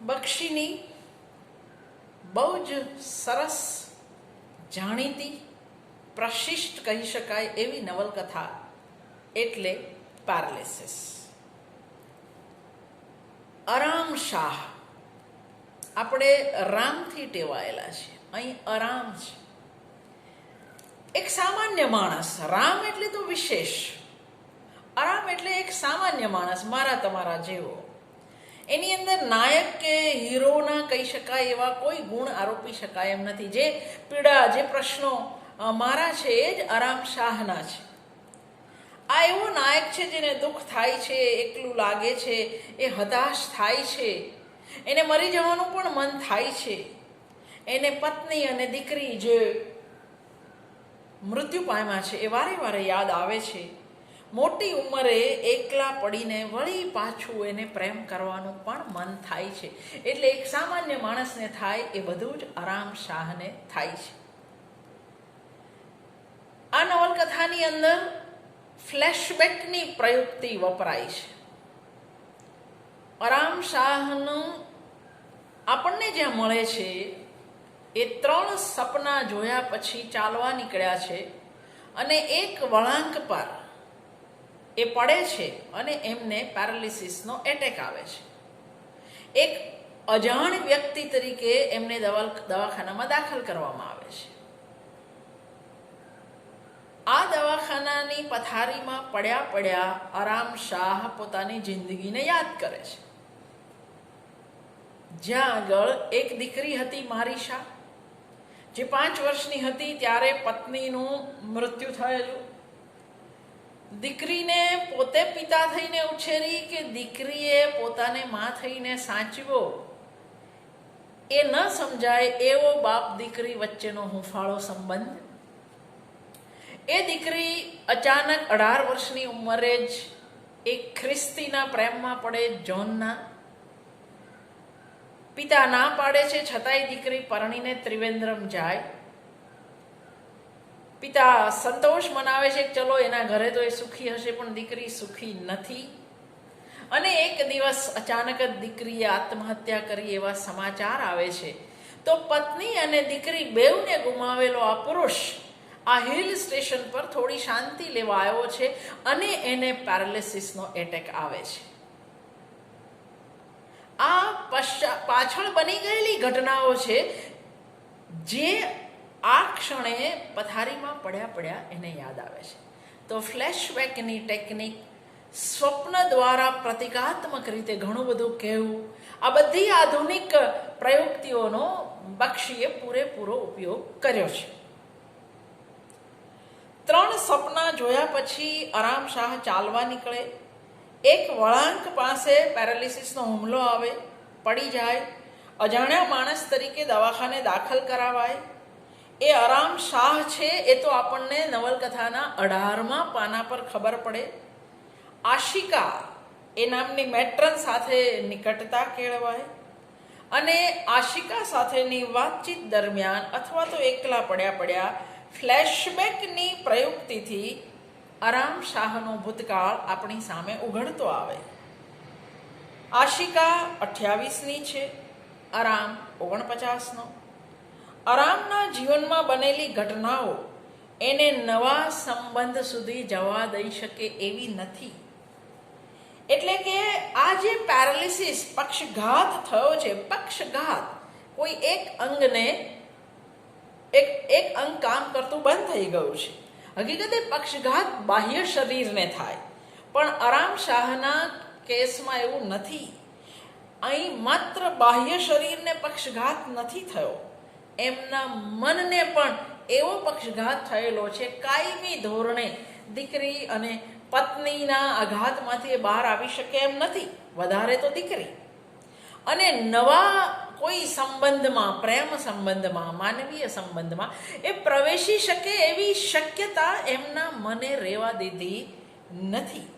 બક્ષીની બહુ જ સરસ જાણીતી, પ્રશિષ્ટ કહી શકાય એવી નવલકથા એટલે પાર્લેસિસ. અરામ શાહ. આપણે રામથી ટેવાયેલા છે અહીં અરામ છે. એક સામાન્ય માણસ, રામ એટલે તો વિશેષ. આરામ એટલે એક સામાન્ય માણસ, મારા તમારા જેવો. એની અંદર નાયક કે હીરોના કહી શકાય એવા કોઈ ગુણ આરોપી શકાય એમ નથી. જે પીડા, જે પ્રશ્નો મારા છે એ જ આરામ શાહના છે. આ એવો નાયક છે જેને દુઃખ થાય છે, એકલું લાગે છે, એ હતાશ થાય છે. એને મરી જવાનું પણ મન થાય છે. એને પત્ની અને દીકરી જે મૃત્યુ પામ્યા છે એ વારે વારે યાદ આવે છે. મોટી ઉંમરે એકલા પડીને વળી પાછું એને પ્રેમ કરવાનું પણ મન થાય છે. એટલે એક સામાન્ય માણસને થાય એ બધું જ આરામ શાહને થાય છે. આ નવલકથાની અંદર ફ્લેશબેકની પ્રયુક્તિ વપરાય છે. આરામ શાહનું આપણને જ્યાં મળે છે, એ ત્રણ સપના જોયા પછી ચાલવા નીકળ્યા છે અને એક વળાંક પર એ પડે છે અને એમને પેરાલિસિસનો એટેક આવે છે. એક અજાણ વ્યક્તિ તરીકે એમને દવા, દવાખાનામાં દાખલ કરવામાં આવે છે. આ દવાખાનાની પથારીમાં પડ્યા પડ્યા આરામ શાહ પોતાની જિંદગીને યાદ કરે છે. જ્યાં આગળ એક દીકરી હતી મારી શાહ, જે પાંચ વર્ષની હતી, ત્યારે પત્નીનું મૃત્યુ થયેલું. દીકરીને પોતે પિતા થઈને ઉછેરી કે દીકરીએ પોતાને માં થઈને સાચવો? એ ન સમજાય એવો બાપ દીકરી વચ્ચેનો હુંફાળો સંબંધ? એ દીકરી અચાનક અઢાર વર્ષની ઉંમરે જ એક ખ્રિસ્તીના પ્રેમમાં પડે જોનના. પિતા ના પાડે છે, છતાંય દીકરી પરણીને ત્રિવેન્દ્રમ જાય. પિતા સંતોષ મનાવે છે ચલો એના ઘરે તો એ સુખી હશે, પણ દીકરી સુખી નથી. અને એક દિવસ અચાનક જ દીકરીએ આત્મહત્યા કરી એવા સમાચાર આવે છે. તો પત્ની અને દીકરી બેઉને ગુમાવેલો આ પુરુષ આ હિલ સ્ટેશન પર થોડી શાંતિ લેવા આવ્યો છે અને એને પેરાલિસિસનો એટેક આવે છે. આ પાછળ બની ગયેલી ઘટનાઓ છે જે આ ક્ષણે પથારીમાં પડ્યા પડ્યા એને યાદ આવે છે. તો ફ્લેશબેકની ટેકનિક સ્વપ્ન દ્વારા પ્રતિકાત્મક રીતે ઘણું બધું કહેવું, આ બધી આધુનિક પ્રયુક્તિઓનો બક્ષીએ પૂરેપૂરો ઉપયોગ કર્યો છે. ત્રણ સપના જોયા પછી આરામ શાહ ચાલવા નીકળે. એક વળાંક પાસે પેરાલિસિસનો હુમલો આવે, પડી જાય. અજાણ્યા માણસ તરીકે દવાખાને દાખલ કરાવાય. એ આરામ શાહ છે, એ તો આપણને નવલકથાના અઢારમાં પાના પર ખબર પડે. આશિકા એ નામની મેટ્રન સાથે નિકટતા કેળવાય અને આશિકા સાથેની વાતચીત દરમિયાન અથવા તો એકલા પડ્યા પડ્યા ફ્લેશબેકની પ્રયુક્તિથી આરામ શાહનો ભૂતકાળ આપણી સામે ઉઘડતો આવે. આશિકા અઠ્યાવીસની છે, આરામ ઓગણપચાસનો. આરામના જીવનમાં બનેલી ઘટનાઓ એને નવા સંબંધ સુધી જવા દઈ શકે એવી નથી. એટલે કે આ જે પેરાલિસિસ પક્ષઘાત થયો છે, પક્ષઘાત કોઈ એક અંગને એક એક અંગ કામ કરતું બંધ થઈ ગયું છે. હકીકતે પક્ષઘાત બાહ્ય શરીરને થાય, પણ આરામ શાહના કેસમાં એવું નથી. અહીં માત્ર બાહ્ય શરીરને પક્ષઘાત નથી થયો. એમના મનને પણ એવો પક્ષઘાત થયેલો છે, કાયમી ધોરણે દીકરી અને પત્નીના આઘાતમાંથી બહાર આવી શકે એમ નથી. વધારે તો દીકરી. અને નવા કોઈ સંબંધમાં, પ્રેમ સંબંધમાં, માનવીય સંબંધમાં એ પ્રવેશી શકે એવી શક્યતા એમના મને રહેવા દીધી નથી.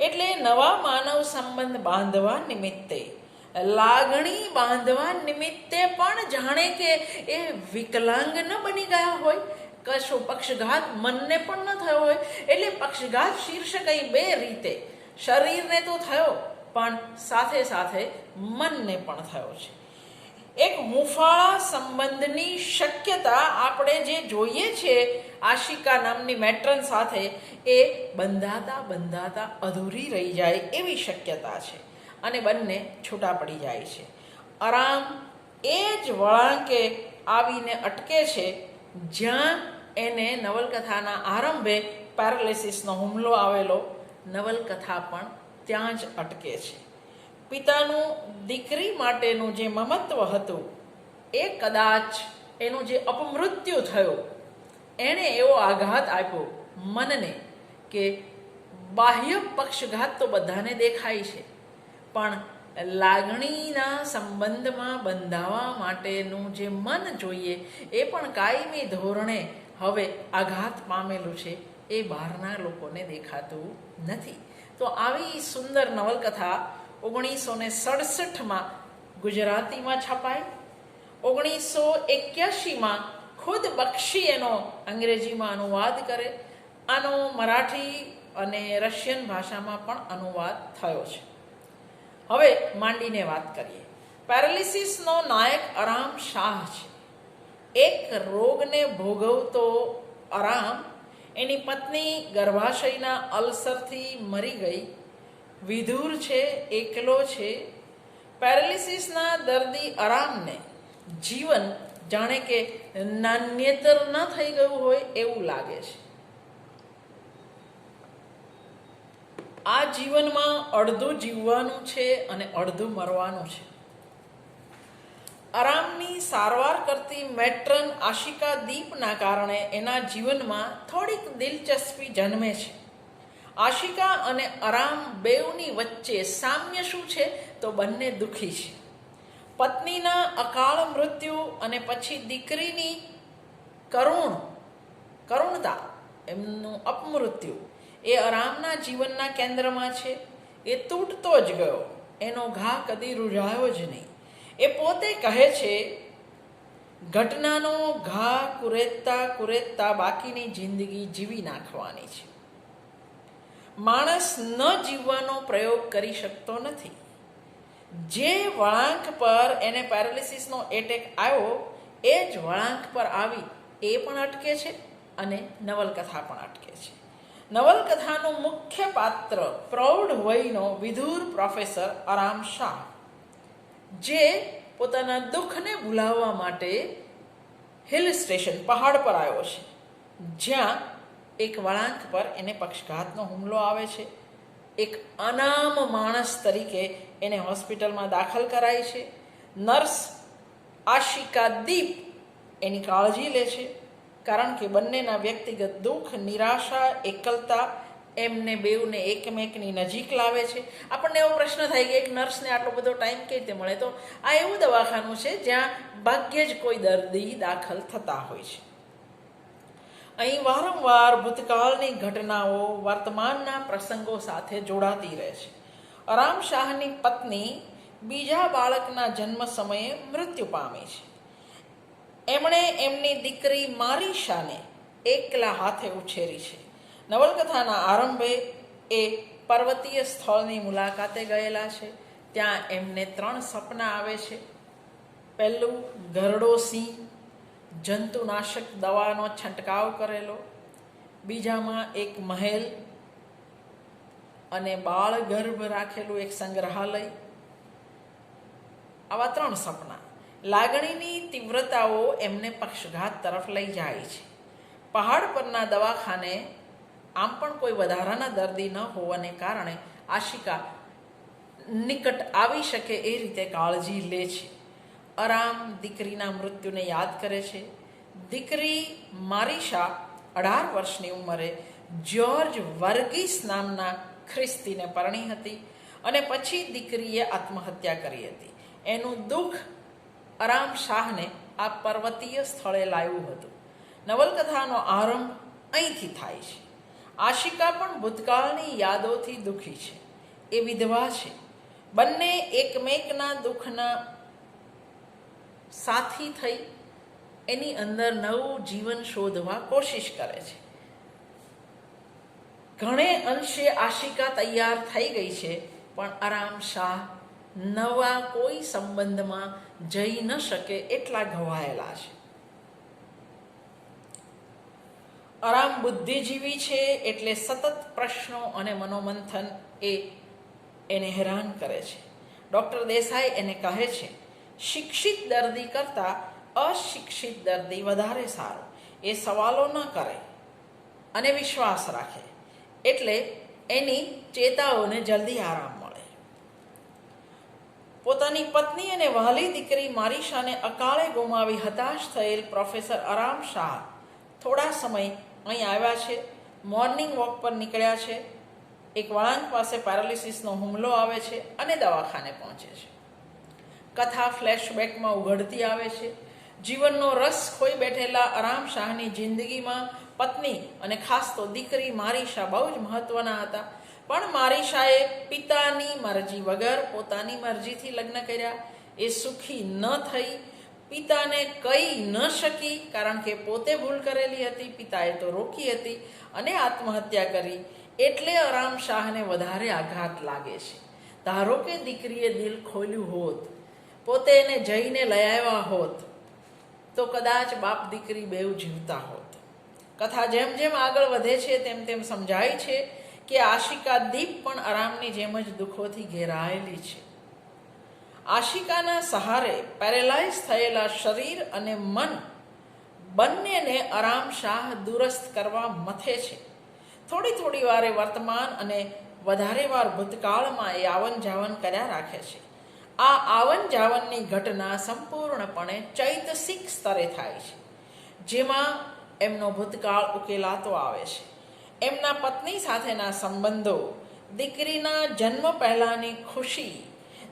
એટલે નવા માનવ સંબંધ બાંધવા નિમિત્તે લાગણી બાંધવા નિમિત્તે પણ જાણે કે એ વિકલાંગ ન બની ગયા હોય. કશો પક્ષઘાત મનને પણ ન થયો હોય. એટલે પક્ષઘાત શીર્ષક અહીં બે રીતે. શરીરને તો થયો, પણ સાથે સાથે મનને પણ થયો છે. એક હુંફાળા સંબંધની શક્યતા આપણે જે જોઈએ છીએ આશિકા નામની મેટ્રન સાથે, એ બંધાતા બંધાતા અધૂરી રહી જાય એવી શક્યતા છે. અને બંને છૂટા પડી જાય છે. આરામ એ જ વળાંકે આવીને અટકે છે, જ્યાં એને નવલકથાના આરંભે પેરાલિસિસનો હુમલો આવેલો, નવલકથા પણ ત્યાં જ અટકે છે. પિતાનું દીકરી માટેનું જે મમત્વ હતું, એ કદાચ એનું જે અપમૃત્યુ થયું, એણે એવો આઘાત આપ્યો મનને કે બાહ્ય પક્ષઘાત તો બધાને દેખાય છે. પણ લાગણીના સંબંધમાં બંધાવા માટેનું જે મન જોઈએ, એ પણ કાયમી ધોરણે હવે આઘાત પામેલું છે, એ બહારના લોકોને દેખાતું નથી. તો આવી સુંદર નવલકથા ઓગણીસો ને સડસઠમાં ગુજરાતીમાં છપાઈ, ઓગણીસો એક્યાસીમાં ખુદ બક્ષી એનો અંગ્રેજીમાં અનુવાદ કરે, આનો મરાઠી અને રશિયન ભાષામાં પણ અનુવાદ થયો છે. હવે માંડીને વાત કરીએ. પેરાલિસિસનો નાયક આરામ શાહ છે. એક રોગને ભોગવતો આરામ એની પત્ની ગર્ભાશયના અલ્સરથી મરી ગઈ. વિધુર છે, એકલો છે. પેરાલિસિસના દર્દી આરામને જીવન જાણે કે નાન્યતર ન થઈ ગયું હોય એવું લાગે છે. આ જીવનમાં અડધું જીવવાનું છે અને અડધું મરવાનું છે. આરામની સારવાર કરતી મેટ્રન આશિકા દીપના કારણે એના જીવનમાં થોડીક દિલચસ્પી જન્મે છે. આશિકા અને આરામ બેઉની વચ્ચે સામ્ય શું છે તો બંને દુઃખી છે. પત્નીના અકાળ મૃત્યુ અને પછી દીકરીની કરુણ, કરુણતા, એમનું અપમૃત્યુ એ આરામના જીવનના કેન્દ્રમાં છે. એ તૂટતો જ ગયો. એનો ઘા કદી રૂઝાયો જ નહીં. એ પોતે કહે છે, ઘટનાનો ઘા કુરેતતા કુરેતતા બાકીની જિંદગી જીવી નાખવાની છે. માણસ ન જીવવાનો પ્રયોગ કરી શકતો નથી. જે વળાંક પર એને પેરાલિસિસનો એટેક આવ્યો, એ જ વળાંક પર આવી, એ પણ અટકે છે અને નવલકથા પણ અટકે છે. નવલકથાનું મુખ્ય પાત્ર પ્રૌઢ વયનો વિધુર પ્રોફેસર આરામ શાહ, જે પોતાના દુઃખને ભૂલાવવા માટે હિલ સ્ટેશન પહાડ પર આવ્યો છે, જ્યાં એક વળાંક પર એને પક્ષઘાતનો હુમલો આવે છે, એક અનામ માણસ તરીકે એને હોસ્પિટલમાં દાખલ કરાય છે, નર્સ આશિકા દીપ એની કાળજી લે છે કારણ કે બંનેના વ્યક્તિગત દુઃખ, નિરાશા, એકલતા એમને બેઉને એકમેકની નજીક લાવે છે. આપણને એવો પ્રશ્ન થાય કે એક નર્સને આટલો બધો ટાઈમ કેવી રીતે મળે? તો આ એવું દવાખાનું છે જ્યાં ભાગ્યે જ કોઈ દર્દી દાખલ થતા હોય છે. અહીં વારંવાર ભૂતકાળની ઘટનાઓ વર્તમાનના પ્રસંગો સાથે જોડાતી રહે છે. આરામ શાહની પત્ની બીજા બાળકના જન્મ સમયે મૃત્યુ પામે છે. એમણે એમની દીકરી મારીશાને એકલા હાથે ઉછેરી છે. નવલકથાના આરંભે એ પર્વતીય સ્થળની મુલાકાતે ગયેલા છે. ત્યાં એમને ત્રણ સપના આવે છે. પહેલું ગરડો સિંહ, જંતુનાશક દવાનો છંટકાવ કરેલો. બીજામાં એક મહેલ અને બાળ ગર્ભ રાખેલું એક સંગ્રહાલય. આવા ત્રણ સપના. લાગણીની તીવ્રતાઓ એમને પક્ષઘાત તરફ લઈ જાય છે. પહાડ પરના દવાખાને આમ પણ કોઈ વધારાના દર્દી ન હોવાને કારણે આશિકા નિકટ આવી શકે એ રીતે કાળજી લે છે. આરામ દીકરીના મૃત્યુને યાદ કરે છે. દીકરી મારીશા અઢાર વર્ષની ઉંમરે જ્યોર્જ વર્ગીસ નામના ખ્રિસ્તીને પરણી હતી અને પછી દીકરીએ આત્મહત્યા કરી હતી. એનું દુઃખ આરામ શાહને આ પર્વતીય સ્થળે લાવ્યું હતું. નવલકથાનો આરંભ અહીંથી થાય છે. આશિકા પણ ભૂતકાળની યાદોથી દુઃખી છે. એ વિધવા છે. બંને એકમેકના દુઃખના સાથી થઈ એની અંદર નવું જીવન શોધવા કોશિશ કરે છે. ઘણે અંશે આશિકા તૈયાર થઈ ગઈ છે, પણ આરામ શાહ નવા કોઈ સંબંધમાં જઈ ન શકે એટલા ઘવાયેલા છે. આરામ બુદ્ધિજીવી છે એટલે સતત પ્રશ્નો અને મનોમંથન એ એને હેરાન કરે છે. ડૉક્ટર દેસાઈ એને કહે છે, શિક્ષિત દર્દી કરતાં અશિક્ષિત દર્દી વધારે સારો. એ સવાલો ન કરે અને વિશ્વાસ રાખે. એટલે એની ચેતાઓને જલ્દી આરામ પોતાની પત્ની અને વહાલી દીકરી મારીશાને અકાળે ગુમાવી હતાશ થયેલ પ્રોફેસર આરામ શાહ. થોડા સમય અહીં આવ્યા છે. મોર્નિંગ વોક પર નીકળ્યા છે. એક વળાંક પાસે પેરાલિસિસનો હુમલો આવે છે અને દવાખાને પહોંચે છે. કથા ફ્લેશબેકમાં ઉઘડતી આવે છે. જીવનનો રસ ખોઈ બેઠેલા આરામ શાહની જિંદગીમાં પત્ની અને ખાસ તો દીકરી મારીશા બહુ જ મહત્ત્વના હતા. પણ મારી શાએ પિતાની મરજી વગર પોતાની મરજીથી લગ્ન કર્યા. એ સુખી ન થઈ. પિતાને કહી ન શકી, કારણ કે પોતે ભૂલ કરેલી હતી, પિતાએ તો રોકી હતી અને આત્મહત્યા કરી. એટલે આરામ શાહને વધારે આઘાત લાગે છે. ધારો કે દીકરીએ દિલ ખોલ્યું હોત, પોતે એને જઈને લઈ આવ્યા હોત, તો કદાચ બાપ દીકરી બેઉ જીવતા હોત. કથા જેમ જેમ આગળ વધે છે, તેમ તેમ સમજાય છે કે આશિકા દીપ પણ આરામની જેમ જ દુઃખોથી ઘેરાયેલી છે. આશિકાના સહારે પેરેલાઇઝ થયેલા શરીર અને મન બંનેને આરામ શાહ દુરસ્ત કરવા મથે છે. થોડી થોડી વારે વર્તમાન અને વધારે વાર ભૂતકાળમાં એ આવન જાવન કર્યા રાખે છે. આ આવન જાવનની ઘટના સંપૂર્ણપણે ચૈતસિક સ્તરે થાય છે, જેમાં એમનો ભૂતકાળ ઉકેલાતો આવે છે. એમના પત્ની સાથેના સંબંધો, દીકરીના જન્મ પહેલાંની ખુશી,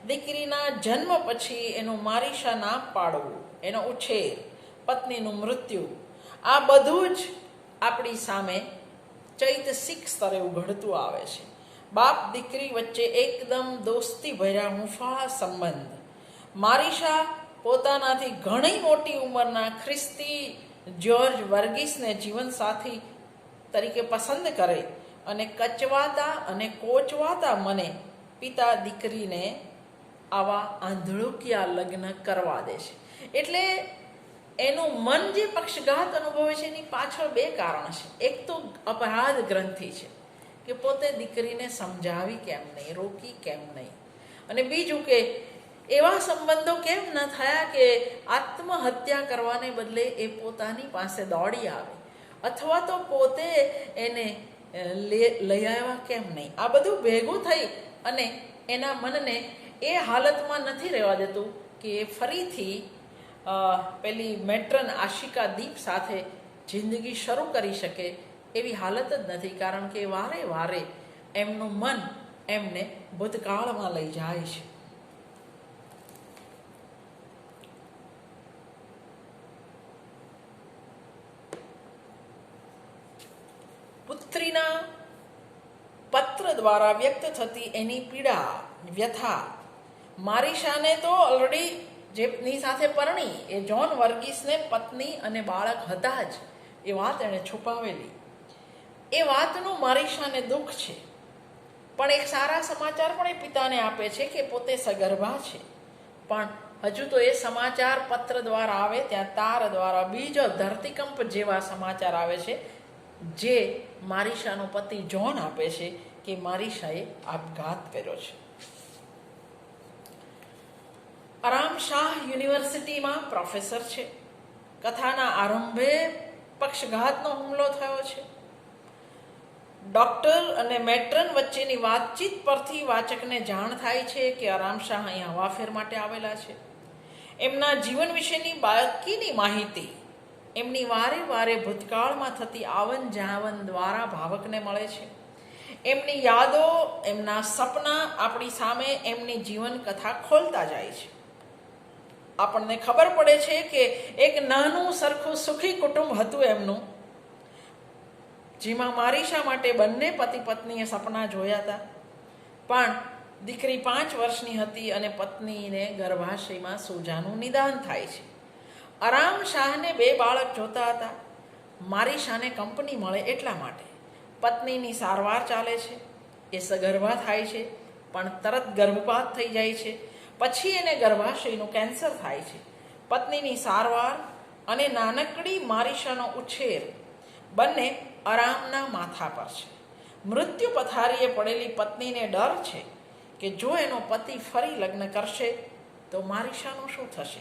દીકરીના જન્મ પછી એનું મારીશા નામ પાડવું, એનો ઉછેર, પત્નીનું મૃત્યુ, આ બધું જ આપણી સામે ચૈતસિક સ્તરે ઉઘડતું આવે છે. બાપ, દીકરી વચ્ચે એકદમ દોસ્તી ભર્યા હુંફાળા સંબંધ. મારીશા પોતાનાથી ઘણી મોટી ઉંમરના ખ્રિસ્તી જ્યોર્જ વર્ગીસને જીવનસાથી તરીકે પસંદ કરે અને કચવાતા અને કોચવાતા મને પિતા દીકરીને આવા આંધળુકિયા લગ્ન કરવા દે છે. એટલે એનું મન જે પક્ષઘાત અનુભવે છે એની પાછળ બે કારણ છે. એક તો અપરાધ ગ્રંથિ છે કે પોતે દીકરીને સમજાવી કેમ નહીં, રોકી કેમ નહીં? અને બીજું કે એવા સંબંધો કેમ ન થયા કે આત્મહત્યા કરવાને બદલે એ પોતાની પાસે દોડી આવે? અથવા તો પોતે એને લઈ આવ્યા કેમ નહીં. આ બધું ભેગું થઈ અને એના મનને એ હાલતમાં નથી રહેવા દેતું કે એ ફરીથી પેલી મેટ્રન આશિકા દીપ સાથે જિંદગી શરૂ કરી શકે એવી હાલત જ નથી. કારણ કે વારે વારે એમનું મન એમને ભૂતકાળમાં લઈ જાય છે પુત્રીના પત્ર દ્વારા વ્યક્ત થતી એની પીડા, વ્યથા. મારીશાને તો ઓલરેડી જેની સાથે પરણી, એ જોન વર્ગીસને પત્ની અને બાળક હતા જ, એ વાત એણે છુપાવેલી. એ વાતનું મારીશાને દુઃખ છે. પણ એક સારા સમાચાર પણ એ પિતાને આપે છે કે પોતે સગર્ભા છે. પણ હજુ તો એ સમાચાર પત્ર દ્વારા આવે, ત્યાં તાર દ્વારા, બીજો ધરતીકંપ જેવા સમાચાર આવે છે, જે મારીશાનો પતિ જોન આપે છે કે મારી શાહે આપઘાત કર્યો છે. આરામ શાહ યુનિવર્સિટીમાં પ્રોફેસર છે. કથાના આરંભે પક્ષઘાતનો હુમલો થયો છે. ડોક્ટર અને મેટ્રન વચ્ચેની વાતચીત પરથી વાચકને જાણ થાય છે કે આરામ શાહ અહીં હવાફેર માટે આવેલા છે. એમના જીવન વિશેની બાકીની માહિતી એમની વારે વારે ભૂતકાળમાં થતી આવન જાવન દ્વારા ભાવકને મળે છે. એમની યાદો, એમના સપના આપણી સામે એમની જીવન કથા ખોલતા જાય છે. આપણને ખબર પડે છે કે એક નાનું, સરખું, સુખી કુટુંબ હતું એમનું, જેમાં મારીશા માટે બંને પતિ પત્નીએ સપના જોયા હતા. પણ દીકરી પાંચ વર્ષની હતી અને પત્નીને ગર્ભાશયમાં સોજાનું નિદાન થાય છે. આરામ શાહને બે બાળક જોતા હતા. મારીશાને કંપની મળે એટલા માટે. પત્નીની સારવાર ચાલે છે, એ સગર્ભા થાય છે, પણ તરત ગર્ભપાત થઈ જાય છે. પછી એને ગર્ભાશયનું કેન્સર થાય છે. પત્નીની સારવાર અને નાનકડી મારીશાનો ઉછેર બંને આરામના માથા પર છે. મૃત્યુ પથારીએ પડેલી પત્નીને ડર છે કે જો એનો પતિ ફરી લગ્ન કરશે, તો મારીશાનું શું થશે?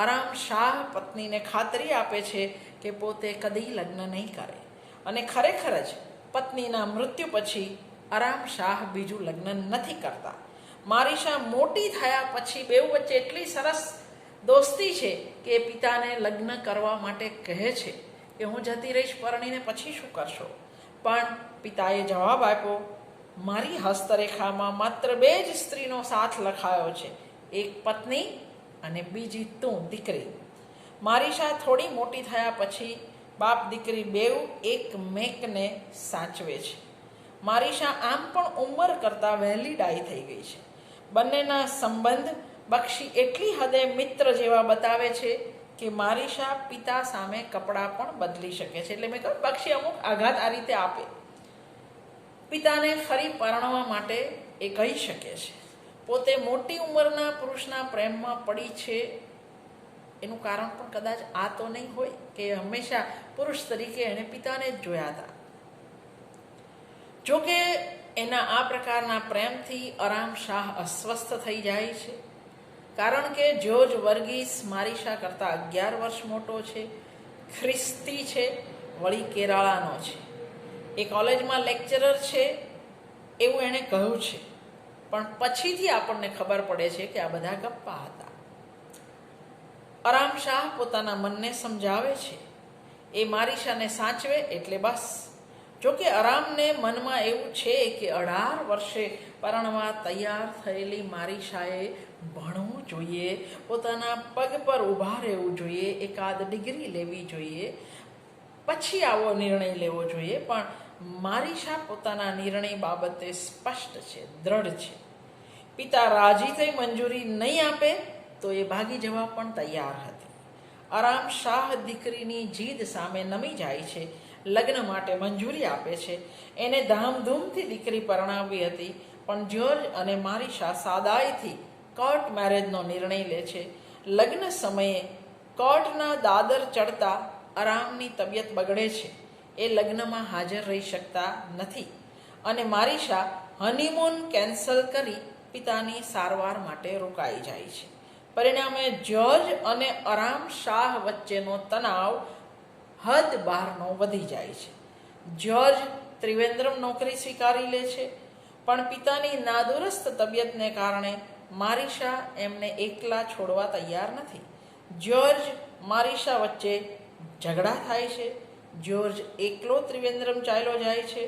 આરામ શાહ પત્નીને ખાતરી આપે છે કે પોતે કદી લગ્ન નહીં કરે. અને ખરેખર જ પત્નીના મૃત્યુ પછી આરામ શાહ બીજું લગ્ન નથી કરતા. મારીશા મોટી થયા પછી બેઉ વચ્ચે એટલી સરસ દોસ્તી છે કે પિતાને લગ્ન કરવા માટે કહે છે કે હું જતી રહીશ પરણીને પછી શું કરશો? પણ પિતાએ જવાબ આપ્યો, મારી હસ્તરેખામાં માત્ર બે જ સ્ત્રીનો સાથ લખાયો છે, એક પત્ની અને બીજી તું દીકરી. મારીશા થોડી મોટી થયા પછી બાપ દીકરી બેઉ એક મેકને સાચવે છે. મારીશા આમ પણ ઉંમર કરતાં વહેલી ડાઈ થઈ ગઈ છે. બંનેના સંબંધ બક્ષી એટલી હદે મિત્ર જેવા બતાવે છે કે મારીશા પિતા સામે કપડાં પણ બદલી શકે છે. એટલે મેં કહ્યું, બક્ષી અમુક આઘાત આ રીતે આપે. પિતાને ફરી પરણવા માટે એ કહી શકે છે. પોતે મોટી ઉંમરના પુરુષના પ્રેમમાં પડી છે એનું કારણ પણ કદાચ આ તો નહીં હોય કે હંમેશા પુરુષ તરીકે એણે પિતાને જ જોયા હતા. જોકે એના આ પ્રકારના પ્રેમથી આરામ શાહ અસ્વસ્થ થઈ જાય છે. કારણ કે જ્યોર્જ વર્ગીસ મારીશા કરતાં અગિયાર વર્ષ મોટો છે, ખ્રિસ્તી છે, વળી કેરાળાનો છે. એ કોલેજમાં લેક્ચરર છે એવું એણે કહ્યું છે. પણ પછીથી આપણને ખબર પડે છે કે આ બધા ગપ્પા હતા. આરામ શાહ પોતાના મનને સમજાવે છે. એ મારીશાને સાચવે એટલે બસ. જોકે આરામને મનમાં એવું છે કે અઢાર વર્ષે પરણવા તૈયાર થયેલી મારીશાએ ભણવું જોઈએ, પોતાના પગ પર ઊભા રહેવું જોઈએ, એકાદ ડિગ્રી લેવી જોઈએ, પછી આવો નિર્ણય લેવો જોઈએ, પણ મારીશા પોતાના નિર્ણય બાબતે સ્પષ્ટ છે, દ્રઢ છે. પિતા રાજી થઈ મંજૂરી નહીં આપે તો એ ભાગી જવા પણ તૈયાર હતી. આરામ શાહ દીકરીની જીદ સામે નમી જાય છે, લગ્ન માટે મંજૂરી આપે છે. એને ધામધૂમથી દીકરી પરણાવવી હતી, પણ જ્યોર્જ અને મારીશા સાદાઈથી કોર્ટ મેરેજનો નિર્ણય લે છે. લગ્ન સમયે કોર્ટના દાદર ચડતા આરામની તબિયત બગડે છે. એ લગ્નમાં હાજર રહી શકતા નથી. અને મારીશા હનીમૂન કેન્સલ કરી પિતાની સારવાર માટે રોકાઈ જાય છે. પરિણામે જ્યોર્જ અને આરામ શાહ વચ્ચેનો તણાવ હદ બહારનો વધી જાય છે. જ્યોર્જ ત્રિવેન્દ્રમ નોકરી સ્વીકારી લે છે, પણ પિતાની નાદુરસ્ત તબિયતને કારણે મારીશા એમને એકલા છોડવા તૈયાર નથી. જ્યોર્જ મારીશા વચ્ચે ઝઘડા થાય છે જ્યોર્જ એકલો ત્રિવેન્દ્રમ ચાલ્યો જાય છે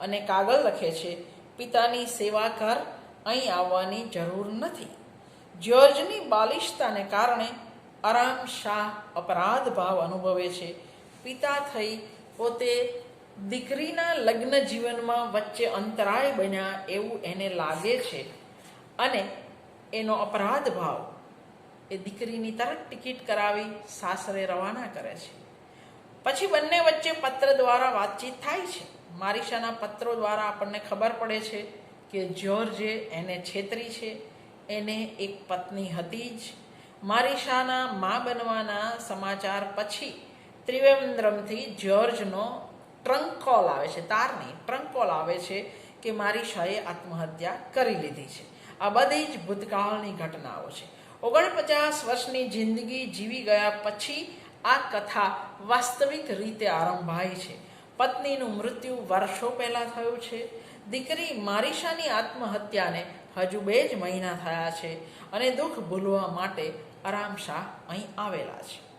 અને કાગળ લખે છે, પિતાની સેવા કર, અહીં આવવાની જરૂર નથી. જ્યોર્જની બાલિશતાને કારણે આરામ શાહ અપરાધ ભાવ અનુભવે છે. પિતા થઈ પોતે દીકરીના લગ્ન જીવનમાં વચ્ચે અંતરાય બન્યા એવું એને લાગે છે અને એનો અપરાધ ભાવ એ દીકરીની તરત ટિકિટ કરાવી સાસરે રવાના કરે છે. પછી બંને વચ્ચે પત્ર દ્વારા વાતચીત થાય છે. મારીશાના પત્રો દ્વારા આપણને ખબર પડે છે કે જ્યોર્જે એને છેતરી છે. એને એક પત્ની હતી જ. મારીશાના મા બનવાના સમાચાર પછી ત્રિવેન્દ્રમથી જ્યોર્જનો ટ્રંક કોલ આવે છે, તારની ટ્રંક કોલ આવે છે કે મારીશાએ આત્મહત્યા કરી લીધી છે. આ બધી જ ભૂતકાળની ઘટનાઓ છે. ઓગણપચાસ વર્ષની જિંદગી જીવી ગયા પછી આ કથા વાસ્તવિક રીતે આરંભાય છે. પત્નીનું મૃત્યુ વર્ષો પહેલાં થયું છે. દીકરી મારીશાની આત્મહત્યાને હજુ બે જ મહિના થયા છે અને દુઃખ ભૂલવા માટે આરામ શાહ અહીં આવેલા છે.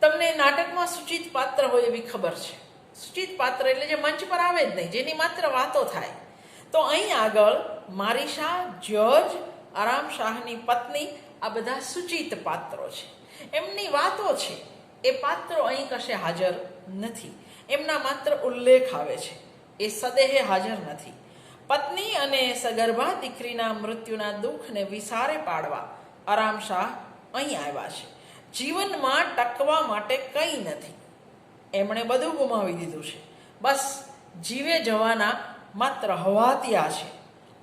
તમને નાટકમાં સૂચિત પાત્ર હોય એવી ખબર છે. સૂચિત પાત્ર એટલે જે મંચ પર આવે જ નહીં, જેની માત્ર વાતો થાય. તો અહીં આગળ મારીશા જજ, આરામ શાહની પત્ની આ બધા સૂચિત પાત્રો છે. એમની વાતો છે. એ પાત્રો અહીં કશે હાજર નથી. એમના માત્ર ઉલ્લેખ આવે છે. એ સદેહે હાજર નથી. પત્ની અને સગર્ભા દીકરીના મૃત્યુના દુઃખને વિસારે પાડવા આરામ શાહ અહીં આવ્યા છે. જીવનમાં ટકવા માટે કંઈ નથી. એમણે બધું ગુમાવી દીધું છે. બસ જીવે જવાના માત્ર હવાતિયા છે.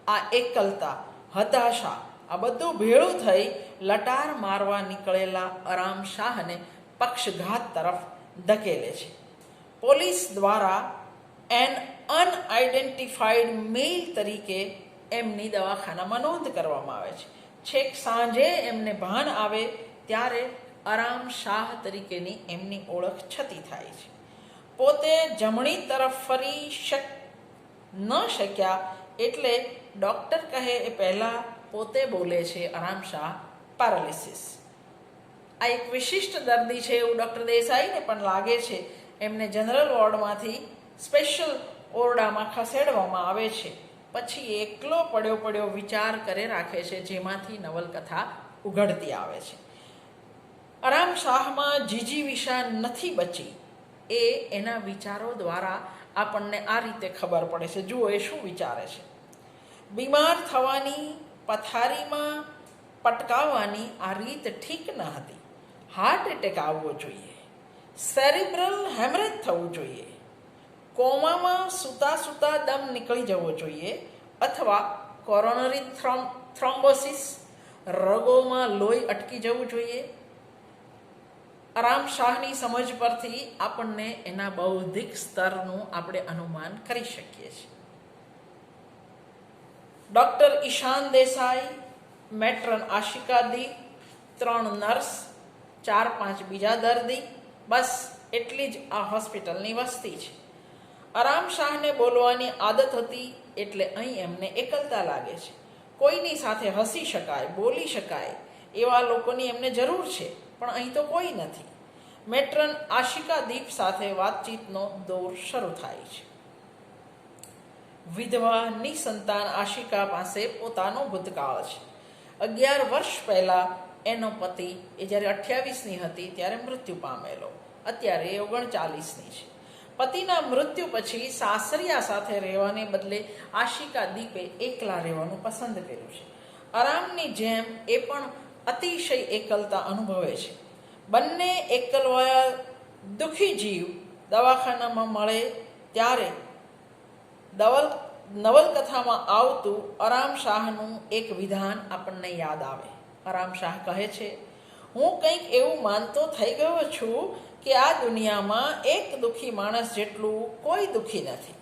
આ એકલતા, હતાશા, આ બધું ભેળું થઈ લટાર મારવા નીકળેલા અરામ શાહને પક્ષઘાત તરફ ધકેલે છે. પોલીસ દ્વારા એન અનઆઇડેન્ટિફાઈડ મેલ તરીકે એમની દવાખાનામાં નોંધ કરવામાં આવે છે. છેક સાંજે એમને ભાન આવે ત્યારે આરામ શાહ તરીકેની એમની ઓળખ છતી થાય છે. પોતે જમણી તરફ ફરી શક, ન શક્યા એટલે ડૉક્ટર કહે એ પહેલાં પોતે બોલે છે આરામ શાહ પેરાલિસિસ. આ એક વિશિષ્ટ દર્દી છે એવું ડૉક્ટર દેસાઈને પણ લાગે છે. એમને જનરલ વોર્ડમાંથી સ્પેશિયલ ઓરડામાં ખસેડવામાં આવે છે. પછી એકલો પડ્યો પડ્યો વિચાર કરે રાખે છે, જેમાંથી નવલકથા ઉઘડતી આવે છે. આરામ શાહમાં જીજી વિશા નથી બચી. એ એના વિચારો દ્વારા આપણને આ રીતે ખબર પડે છે. જુઓ, એ શું વિચારે છે. બીમાર થવાની, પથારીમાં પટકાવવાની આ રીત ઠીક ન હતી. હાર્ટ એટેક આવવો જોઈએ. સેરિબ્રલ હેમરેજ થવું જોઈએ. કોમામાં સૂતા સૂતા દમ નીકળી જવો જોઈએ અથવા કોરોનરી થ્રોમ, થ્રોમ્બોસિસ રગોમાં લોહી અટકી જવું જોઈએ. આરામ શાહની સમજ પરથી આપણને એના બૌદ્ધિક સ્તરનું આપણે અનુમાન કરી શકીએ છીએ. ડૉક્ટર ઈશાન દેસાઈ, મેટ્રન આશિકા દી, ત્રણ નર્સ, ચાર પાંચ બીજા દર્દી, બસ એટલી જ આ હોસ્પિટલની વસ્તી છે. આરામ શાહને બોલવાની આદત હતી એટલે અહીં એમને એકલતા લાગે છે. કોઈની સાથે હસી શકાય, બોલી શકાય, એવા લોકોની એમને જરૂર છે, પણ અહીં તો કોઈ નથી. મેટ્રન આશિકા દીપ સાથે વાતચીતનો દોર શરૂ થાય છે. વિધવા નિસંતાન આશિકા પાસે પોતાનો ભૂતકાળ છે. અગિયાર વર્ષ પહેલાં એનો પતિ, એ જ્યારે અઠ્યાવીસની હતી, ત્યારે મૃત્યુ પામેલો. અત્યારે ઓગણચાલીસની છે. પતિના મૃત્યુ પછી સાસરિયા સાથે રહેવાને બદલે આશિકા દીપે એકલા રહેવાનું પસંદ કર્યું છે. આરામની જેમ એ પણ અતિશય એકલતા અનુભવે છે. બંને એકલવાયા દુઃખી જીવ દવાખાનામાં મળે ત્યારે દવલ, નવલકથામાં આવતું આરામ શાહનું એક વિધાન આપણને યાદ આવે. આરામ શાહ કહે છે, હું કંઈક એવું માનતો થઈ ગયો છું કે આ દુનિયામાં એક દુઃખી માણસ જેટલું કોઈ દુઃખી નથી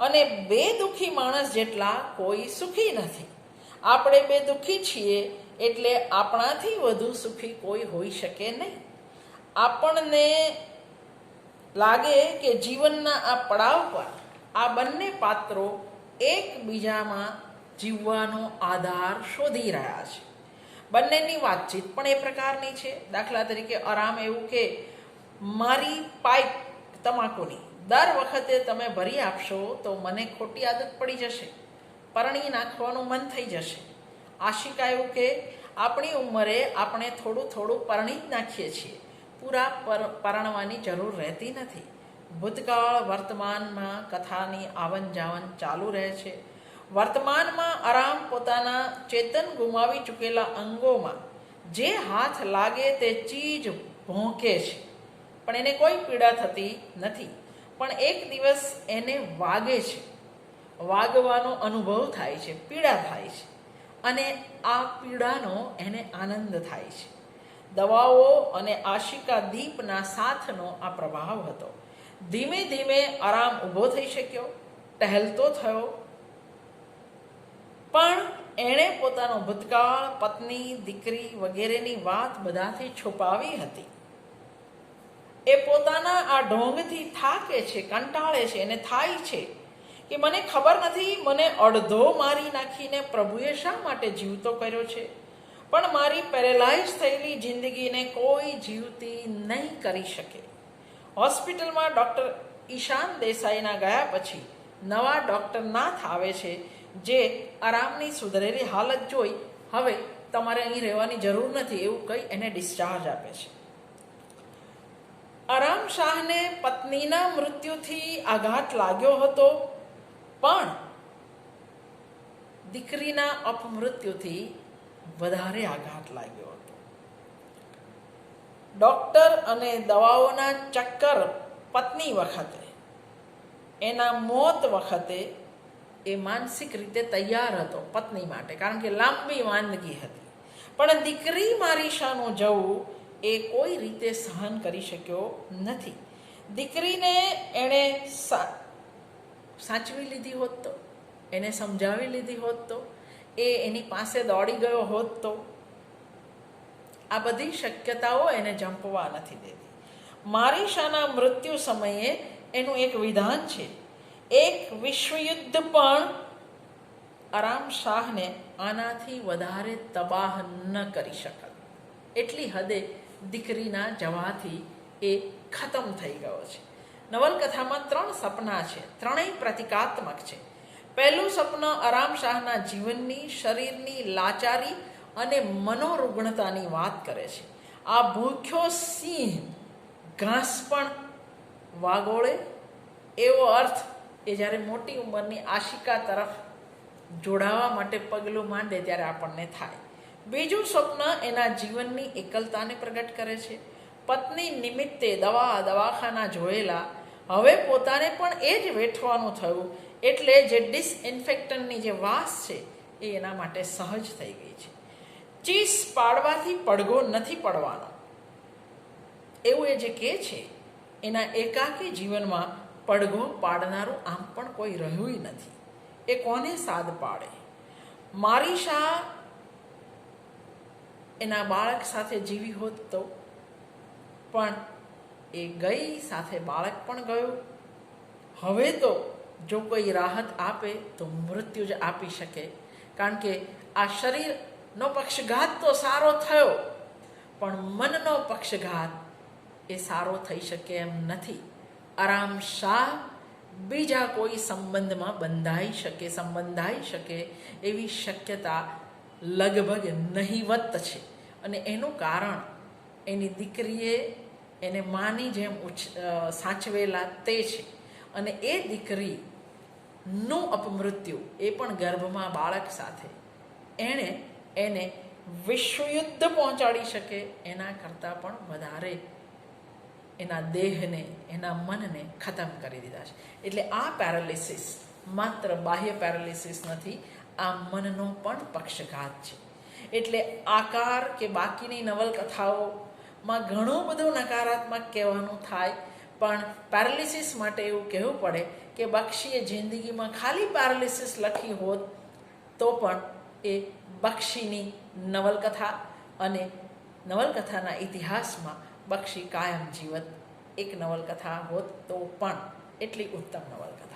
અને બે દુઃખી માણસ જેટલા કોઈ સુખી નથી. આપણે બે દુઃખી છીએ એટલે આપણાથી વધુ સુખી કોઈ હોઈ શકે નહીં. આપણને લાગે કે જીવનના આ પડાવ પર આ બંને પાત્રો એકબીજામાં જીવવાનો આધાર શોધી રહ્યા છે. બંનેની વાતચીત પણ એ પ્રકારની છે. દાખલા તરીકે આરામ એવું કે મારી પાઇપ તમાકુની. દર વખતે તમે ભરી આપશો તો મને ખોટી આદત પડી જશે. પરણી નાખવાનું મન થઈ જશે. આશિકા એવું કે આપણી ઉંમરે આપણે થોડું થોડું પરણી જ નાખીએ છીએ. પૂરા પર, પરણવાની જરૂર રહેતી નથી. ભૂતકાળ વર્તમાનમાં કથાની આવન જાવન ચાલુ રહે છે. વર્તમાનમાં આરામ પોતાના ચેતન ગુમાવી ચૂકેલા અંગોમાં જે હાથ લાગે તે ચીજ ભોંકે છે. પણ એને કોઈ પીડા થતી નથી. પણ એક દિવસ એને વાગે છે. વાગવાનો અનુભવ થાય છે, પીડા થાય છે. અને આ પીડાનો એને આનંદ થાય છે. દવાઓ અને આશિકા દીપના સાથનો આ પ્રભાવ હતો. ધીમે ધીમે આરામ ઊભો થઈ શક્યો, ટહેલતો થયો. પણ એણે પોતાનો ભૂતકાળ, પત્ની, દીકરી વગેરેની વાત બધાથી છુપાવી હતી. એ પોતાના આ ઢોંગથી થાકે છે, કંટાળે છે એને થાય છે કે મને ખબર નથી, મને અડધો મારી નાખીને પ્રભુએ શા માટે જીવતો કર્યો છે? પણ મારી પેરેલાઇઝ થયેલી જિંદગીને કોઈ જીવતી નહીં કરી શકે. હોસ્પિટલમાં ડૉક્ટર ઈશાન દેસાઈના ગયા પછી નવા ડૉક્ટર નાથ આવે છે, જે આરામની સુધરેલી હાલત જોઈ હવે તમારે અહીં રહેવાની જરૂર નથી એવું કહી એને ડિસ્ચાર્જ આપે છે. આરામ શાહને પત્નીના મૃત્યુથી આઘાત લાગ્યો હતો, પણ દીકરીના અપમૃત્યુથી વધારે આઘાત લાગ્યો હતો. ડૉક્ટર અને દવાઓના ચક્કર પત્ની વખતે, એના મોત વખતે એ માનસિક રીતે તૈયાર હતો પત્ની માટે, કારણ કે લાંબી માંદગી હતી. પણ દીકરી મારી શાનું જવું એ કોઈ રીતે સહન કરી શક્યો નથી. દીકરીને એણે સાચવી લીધી હોત તો, એને સમજાવી લીધી હોત તો, એ એની પાસે દોડી ગયો હોત તો, આ બધી શક્યતાઓ એને જંપવા નથી દેતી. મારીશાના મૃત્યુ સમયે એનું એક વિધાન છે, એક વિશ્વયુદ્ધ પણ આરામ શાહને આનાથી વધારે તબાહ ન કરી શકત એટલી હદે દીકરીના જવાથી એ ખતમ થઈ ગયો છે. નવલકથામાં ત્રણ સપના છે. ત્રણેય પ્રતિકાત્મક છે. પહેલું સપનું આરામ શાહના જીવનની, શરીરની લાચારી અને મનોરુગ્ણતાની વાત કરે છે. આ ભૂખ્યો સિંહ ઘાસ પણ વાગોળે. એવો અર્થ એ જ્યારે મોટી ઉંમરની આશિકા તરફ જોડાવા માટે પગલું માંડે ત્યારે આપણને થાય. બીજું સ્વપ્ન એના જીવનની એકલતાને પ્રગટ કરે છે. પત્ની નિમિત્તે દવા દવાખાના જોયેલા, હવે પોતાને પણ એ જ વેઠવાનું થયું. એટલે જે ડિસઇન્ફેક્ટન્ટની જે વાસ છે, એ એના માટે સહજ થઈ ગઈ છે. ચીસ પાડવાથી પડઘો નથી પડવાનો. એવું એ જે કહે છે, એના એકાકી જીવનમાં પડઘો પાડનારું આમ પણ કોઈ રહ્યું નથી. એ કોને સાદ પાડે? મારી શા એના બાળક સાથે જીવી હોત તો? પણ એ ગઈ સાથે બાળક પણ ગયું. હવે તો જો કોઈ રાહત આપે તો મૃત્યુ જ આપી શકે. કારણ કે આ શરીરનો પક્ષઘાત તો સારો થયો, પણ મનનો પક્ષઘાત એ સારો થઈ શકે એમ નથી. આરામ શાહ બીજા કોઈ સંબંધમાં બંધાઈ શકે, સંબંધાઈ શકે એવી શક્યતા લગભગ નહીવત છે. અને એનું કારણ એની દીકરીએ એને માની જેમ સાચવેલા તે છે. અને એ દીકરીનું અપમૃત્યુ એ પણ ગર્ભમાં બાળક સાથે. એણે એને વિશ્વયુદ્ધ પહોંચાડી શકે એના કરતાં પણ વધારે એના દેહને, એના મનને ખતમ કરી દીધા છે. એટલે આ પેરાલિસિસ માત્ર બાહ્ય પેરાલિસિસ નથી આ મનનો પણ પક્ષઘાત છે. એટલે આકાર કે બાકીની નવલકથાઓમાં ઘણું બધું નકારાત્મક કહેવાનું થાય, પણ પેરાલિસિસ માટે એવું કહેવું પડે કે બક્ષીએ જિંદગીમાં ખાલી પેરાલિસિસ લખી હોત, તો પણ એ બક્ષીની નવલકથા અને નવલકથાના ઇતિહાસમાં બક્ષી કાયમ જીવત એક નવલકથા હોત, તો પણ એટલી ઉત્તમ નવલકથા.